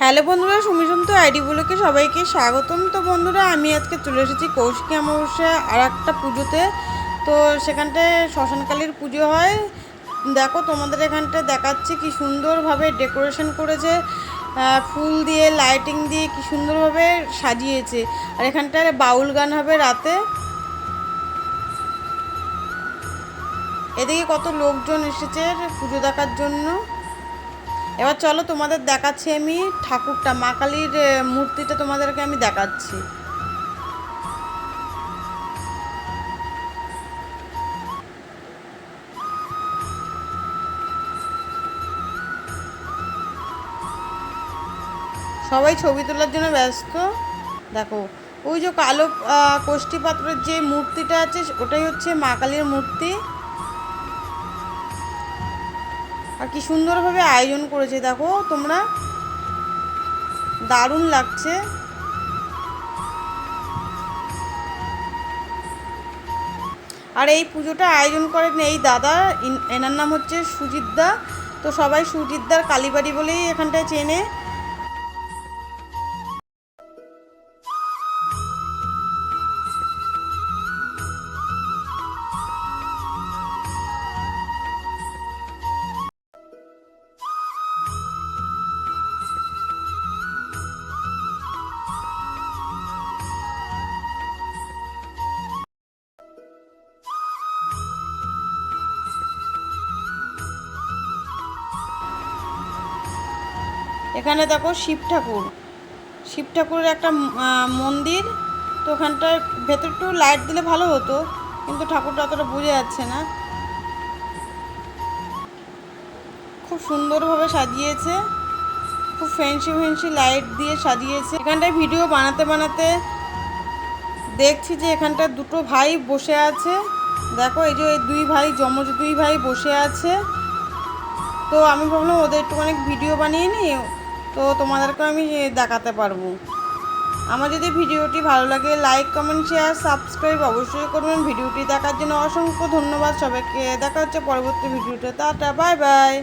Hello বন্ধুরা সুমিশন তো ID বলেকে সবাইকে স্বাগতম। তো বন্ধুরা, আমি আজকে চলে এসেছি কৌশিকী অমাবস্যা আর একটা পুজোতে। তো সেখানটায় শ্মশানকালীর পুজো হয়। দেখো, তোমাদের এখানটায় দেখাচ্ছে কি সুন্দরভাবে ডেকোরেশন করেছে। ফুল দিয়ে, লাইটিং দিয়ে কি সুন্দরভাবে সাজিয়েছে। আর এখানটায় বাউল গান হবে রাতে। এদিকে কত লোকজন এসেছে পুজো দেখার জন্য। এবার চলো তোমাদের দেখাচ্ছি আমি ঠাকুরটা, মা কালীর মূর্তিটা তোমাদেরকে আমি দেখাচ্ছি। সবাই ছবি তোলার জন্য ব্যস্ত। দেখো, ওই যে কালো কোষ্ঠী পাত্রের যে মূর্তিটা আছে, ওটাই হচ্ছে মা কালীর মূর্তি। আর কি সুন্দরভাবে আয়োজন করেছে, দেখো, তোমরা দারুণ লাগছে। আর এই পুজোটা আয়োজন করেন এই দাদা এনার নাম হচ্ছে সুজিত দা, তো সবাই সুজিদ্দার কালীবাড়ি বলেই এখানটায় চেনে। এখানে দেখো শিব ঠাকুর। শিব ঠাকুরের একটা মন্দির। তো ওখানটার ভেতর একটু লাইট দিলে ভালো হতো, কিন্তু ঠাকুরটা অতটা বোঝা যাচ্ছে না। খুব সুন্দরভাবে সাজিয়েছে। খুব ফ্যান্সি ফ্যান্সি লাইট দিয়ে সাজিয়েছে। এখানটায় ভিডিও বানাতে বানাতে দেখছি যে এখানটা দুটো ভাই বসে আছে। দেখো, এই যে দুই ভাই, যমজ দুই ভাই বসে আছে। তো আমি ভাবলাম ওদের একটুখানি ভিডিও বানিয়ে নিই। তো তোমাদেরকে আমি দেখাতে পারব। আমার যদি ভিডিওটি ভালো লাগে লাইক কমেন্ট শেয়ার সাবস্ক্রাইব অবশ্যই করবেন। ভিডিওটি দেখার জন্য অসংখ্য ধন্যবাদ। সবাইকে দেখা হচ্ছে পরবর্তী ভিডিওতে। Tata bye bye